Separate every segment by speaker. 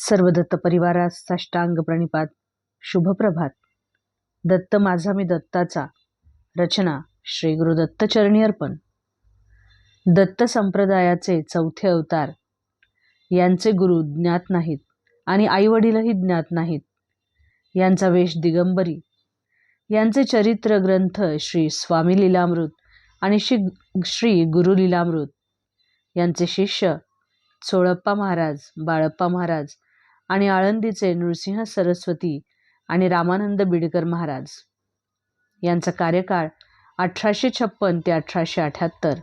Speaker 1: सर्व दत्त परिवारास साष्टांग प्रणिपात शुभप्रभात. दत्त माझा मी दत्ताचा. रचना श्री गुरु दत्तचरणी अर्पण. दत्त संप्रदायाचे चौथे अवतार. यांचे गुरु ज्ञात नाहीत आणि आईवडीलही ज्ञात नाहीत. यांचा वेश दिगंबरी. यांचे चरित्र ग्रंथ श्री स्वामी लीलामृत आणि श्री श्री गुरु लीलामृत. यांचे शिष्य सोळप्पा महाराज बाळप्पा महाराज आणि आळंदीचे नृसिंह सरस्वती आणि रामानंद बिडकर महाराज. यांचा कार्यकाळ अठराशे छप्पन ते अठराशे अठ्याहत्तर.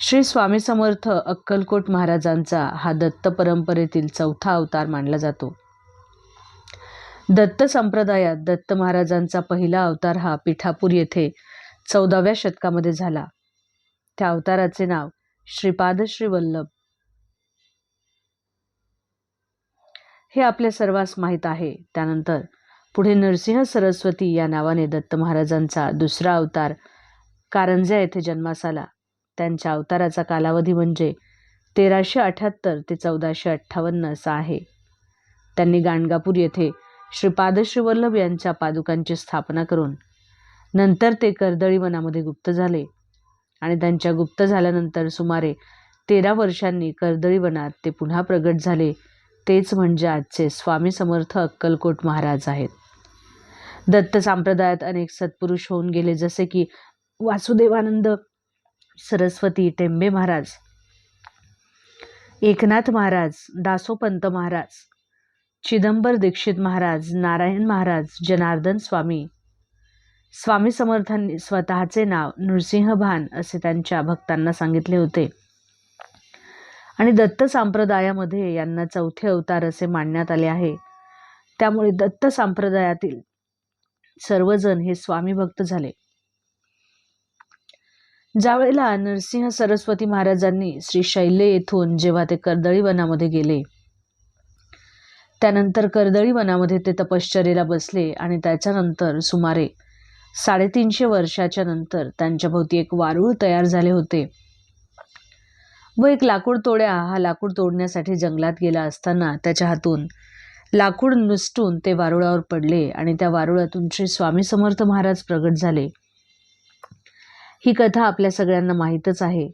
Speaker 1: श्री स्वामी समर्थ अक्कलकोट महाराजांचा हा दत्त परंपरेतील चौथा अवतार मानला जातो. दत्त संप्रदायात दत्त महाराजांचा पहिला अवतार हा पिठापूर येथे चौदाव्या शतकामध्ये झाला. त्या अवताराचे नाव श्रीपाद श्री वल्लभ हे आपल्या सर्वांस माहीत आहे. त्यानंतर पुढे नरसिंह सरस्वती या नावाने दत्त महाराजांचा दुसरा अवतार कारंजा येथे जन्मास आला. त्यांच्या अवताराचा कालावधी म्हणजे तेराशे अठ्याहत्तर ते चौदाशे अठ्ठावन्न असा आहे. त्यांनी गाणगापूर येथे श्रीपाद श्रीवल्लभ यांच्या पादुकांची स्थापना करून नंतर ते कर्दळी वनामध्ये गुप्त झाले आणि त्यांच्या गुप्त झाल्यानंतर सुमारे तेरा वर्षांनी कर्दळी वनात ते पुन्हा प्रगट झाले. तेच म्हणजे आजचे स्वामी समर्थ अक्कलकोट महाराज आहेत. दत्त संप्रदायात अनेक सत्पुरुष होऊन गेले जसे की वासुदेवानंद सरस्वती टेंबे महाराज एकनाथ महाराज दासोपंत महाराज चिदंबर दीक्षित महाराज नारायण महाराज जनार्दन स्वामी स्वामी समर्थांनी स्वतःचे नाव नृसिंहभान असे त्यांच्या भक्तांना सांगितले होते. आणि दत्त संप्रदायामध्ये यांना चौथे अवतार असे मानण्यात आले आहे. त्यामुळे दत्त संप्रदायातील सर्वजण हे स्वामी भक्त झाले. ज्यावेळेला नरसिंह सरस्वती महाराजांनी श्री शैल्य येथून जेव्हा ते कर्दळी वनामध्ये गेले त्यानंतर कर्दळी वनामध्ये ते तपश्चर्येला बसले आणि त्याच्यानंतर सुमारे साडेतीनशे वर्षाच्या नंतर त्यांच्या भोवती एक वारूळ तयार झाले होते. व एक लाकूड तोड्या हा लाकूड तोडण्यासाठी जंगलात गेला असताना त्याच्या हातून लाकूड नुसटून ते वारुळावर पडले आणि त्या वारुळातून श्री स्वामी समर्थ महाराज प्रगट झाले. ही कथा आपल्या सगळ्यांना माहीतच आहे.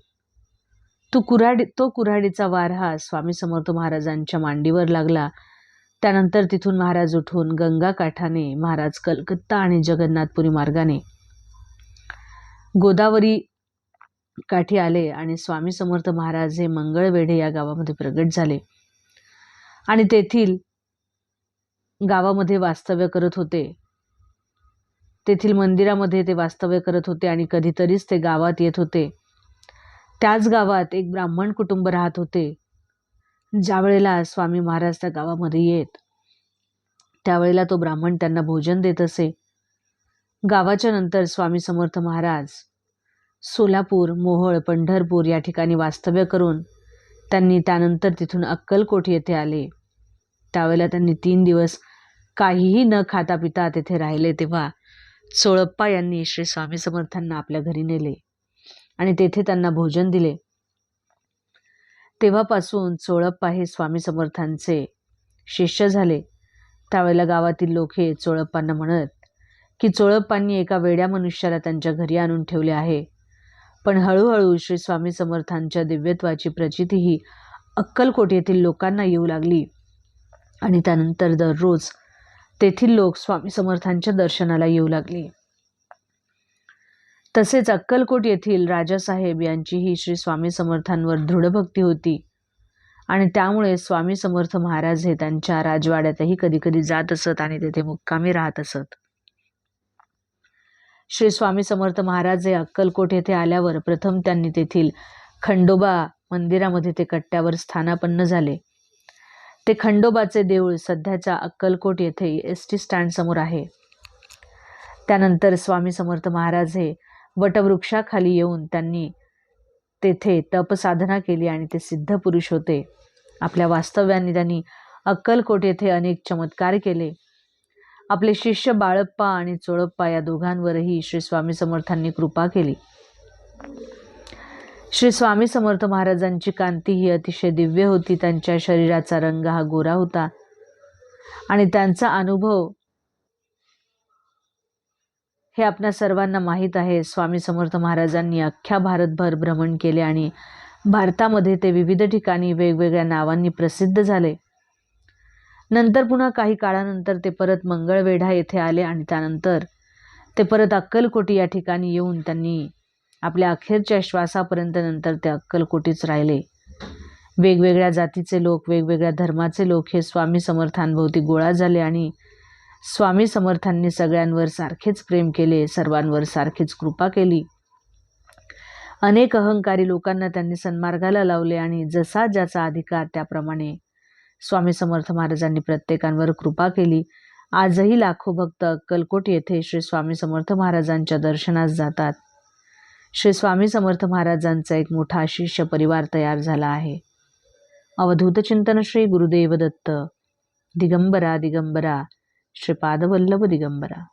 Speaker 1: तो कुऱ्हाडी तो कुऱ्हाडीचा वार हा स्वामी समर्थ महाराजांच्या मांडीवर लागला. त्यानंतर तिथून महाराज उठून गंगा काठाने महाराज कलकत्ता आणि जगन्नाथपुरी मार्गाने गोदावरी काठी आले आणि स्वामी समर्थ महाराज हे मंगळवेढे या गावामध्ये प्रगट झाले. आणि तेथील गावामध्ये वास्तव्य करत होते. तेथील मंदिरामध्ये ते वास्तव्य करत होते आणि कधीतरीच ते गावात येत होते. त्याच गावात एक ब्राह्मण कुटुंब राहत होते. ज्या वेळेला स्वामी महाराज त्या गावामध्ये येत त्यावेळेला तो ब्राह्मण त्यांना भोजन देत असे. गावाच्या नंतर स्वामी समर्थ महाराज सोलापूर मोहोळ पंढरपूर या ठिकाणी वास्तव्य करून त्यांनी त्यानंतर तिथून अक्कलकोट येथे आले. त्यावेळेला त्यांनी तीन दिवस काहीही न खाता पिता तेथे राहिले तेव्हा चोळप्पा यांनी श्री स्वामी समर्थांना आपल्या घरी नेले आणि तेथे त्यांना भोजन दिले. तेव्हापासून चोळप्पा हे स्वामी समर्थांचे शिष्य झाले. त्यावेळेला गावातील लोक हे चोळप्पांना म्हणत की चोळप्पांनी एका वेड्या मनुष्याला त्यांच्या घरी आणून ठेवले आहे. पण हळूहळू श्री स्वामी समर्थांच्या दिव्यत्वाची प्रचितीही अक्कलकोट येथील लोकांना येऊ लागली. आणि त्यानंतर दररोज तेथील लोक स्वामी समर्थांच्या दर्शनाला येऊ लागले. तसेच अक्कलकोट येथील राजासाहेब यांचीही श्री स्वामी समर्थांवर दृढ भक्ती होती. आणि त्यामुळे स्वामी समर्थ महाराज हे त्यांच्या राजवाड्यातही कधीकधी जात असत आणि तेथे मुक्कामी राहत असत. श्री स्वामी समर्थ महाराज हे अक्कलकोट येथे आल्यावर प्रथम त्यांनी तेथील खंडोबा मंदिरामध्ये ते कट्ट्यावर स्थानापन्न झाले. ते खंडोबाचे देऊळ सध्याच्या अक्कलकोट येथे एस टी स्टँडसमोर आहे. त्यानंतर स्वामी समर्थ महाराज हे वटवृक्षाखाली येऊन त्यांनी तेथे तपसाधना केली आणि ते सिद्ध पुरुष होते. आपल्या वास्तव्याने त्यांनी अक्कलकोट येथे अनेक चमत्कार केले. आपले शिष्य बाळप्पा आणि चोळप्पा या दोघांवरही श्री स्वामी समर्थांनी कृपा केली. श्री स्वामी समर्थ महाराजांची कांती ही अतिशय दिव्य होती. त्यांच्या शरीराचा रंग हा गोरा होता. आणि त्यांचा अनुभव हे आपल्या सर्वांना माहीत आहे. स्वामी समर्थ महाराजांनी अख्ख्या भारतभर भ्रमण केले आणि भारतामध्ये ते विविध ठिकाणी वेगवेगळ्या नावांनी प्रसिद्ध झाले. नंतर पुन्हा काही काळानंतर ते परत मंगळवेढा येथे आले आणि त्यानंतर ते परत अक्कलकोटी या ठिकाणी येऊन त्यांनी आपल्या अखेरच्या श्वासापर्यंत नंतर ते अक्कलकोटीच राहिले. वेगवेगळ्या जातीचे लोक वेगवेगळ्या धर्माचे लोक हे स्वामी समर्थांभोवती गोळा झाले आणि स्वामी समर्थांनी सगळ्यांवर सारखेच प्रेम केले सर्वांवर सारखीच कृपा केली. अनेक अहंकारी लोकांना त्यांनी सन्मार्गाला लावले आणि जसा ज्याचा अधिकार त्याप्रमाणे स्वामी समर्थ महाराजांनी प्रत्येकांवर कृपा केली. आजही लाखो भक्त अक्कलकोट येथे श्री स्वामी समर्थ महाराजांच्या दर्शनास जातात. श्री स्वामी समर्थ महाराजांचा एक मोठा शिष्य परिवार तयार झाला आहे. अवधूत चिंतन श्री गुरुदेव दत्त दिगंबरा. दिगंबरा श्रीपादवल्लभ दिगंबरा.